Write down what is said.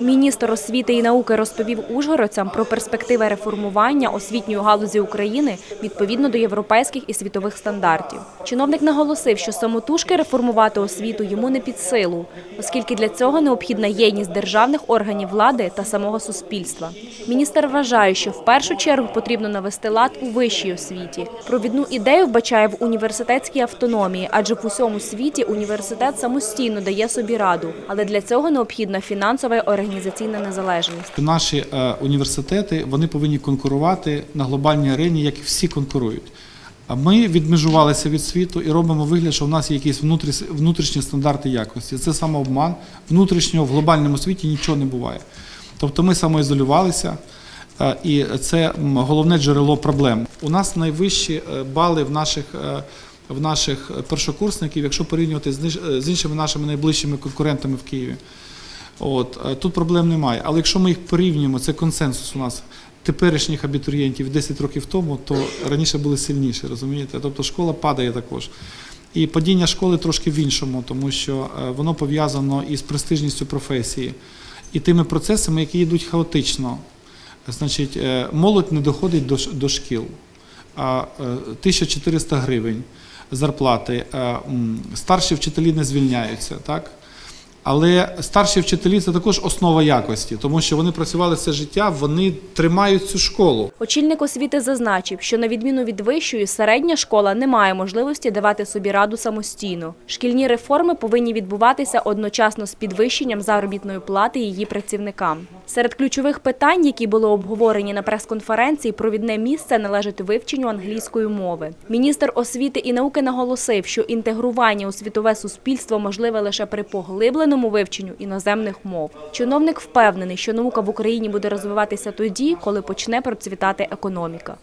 Міністр освіти і науки розповів ужгородцям про перспективи реформування освітньої галузі України відповідно до європейських і світових стандартів. Чиновник наголосив, що самотужки реформувати освіту йому не під силу, оскільки для цього необхідна єдність державних органів влади та самого суспільства. Міністр вважає, що в першу чергу потрібно навести лад у вищій освіті. Провідну ідею вбачає в університетській автономії, адже в усьому світі університет самостійно дає собі раду, але для цього необхідна фінансова і організаційна незалежність. Наші е, університети вони повинні конкурувати на глобальній арені, як і всі конкурують. А ми відмежувалися від світу і робимо вигляд, що в нас є якісь внутрі- внутрішні стандарти якості. Це самообман. Внутрішнього в глобальному світі нічого не буває. Тобто ми самоізолювалися, е, і це головне джерело проблем. У нас найвищі е, бали в наших. В наших першокурсників, якщо порівнювати з іншими нашими найближчими конкурентами в Києві. От е, тут проблем немає. Але якщо ми їх порівнюємо, це консенсус у нас теперішніх абітурієнтів 10 років тому, то раніше були сильніші, розумієте? Тобто школа падає також. І падіння школи трошки в іншому, тому що е, воно пов'язано із престижністю професії і тими процесами, які йдуть хаотично. Значить, е, молодь не доходить до, до шкіл. А е, 1400 гривень зарплати. Старші вчителі не звільняються, так? Але старші вчителі це також основа якості, тому що вони працювали все життя, вони тримають цю школу. Очільник освіти зазначив, що на відміну від вищої, середня школа не має можливості давати собі раду самостійно. Шкільні реформи повинні відбуватися одночасно з підвищенням заробітної плати її працівникам. Серед ключових питань, які були обговорені на прес-конференції, провідне місце належить вивченню англійської мови. Міністр освіти і науки наголосив, що інтегрування у світове суспільство можливе лише при поглибленому вивченню іноземних мов. Чиновник впевнений, що наука в Україні буде розвиватися тоді, коли почне процвітати економіка.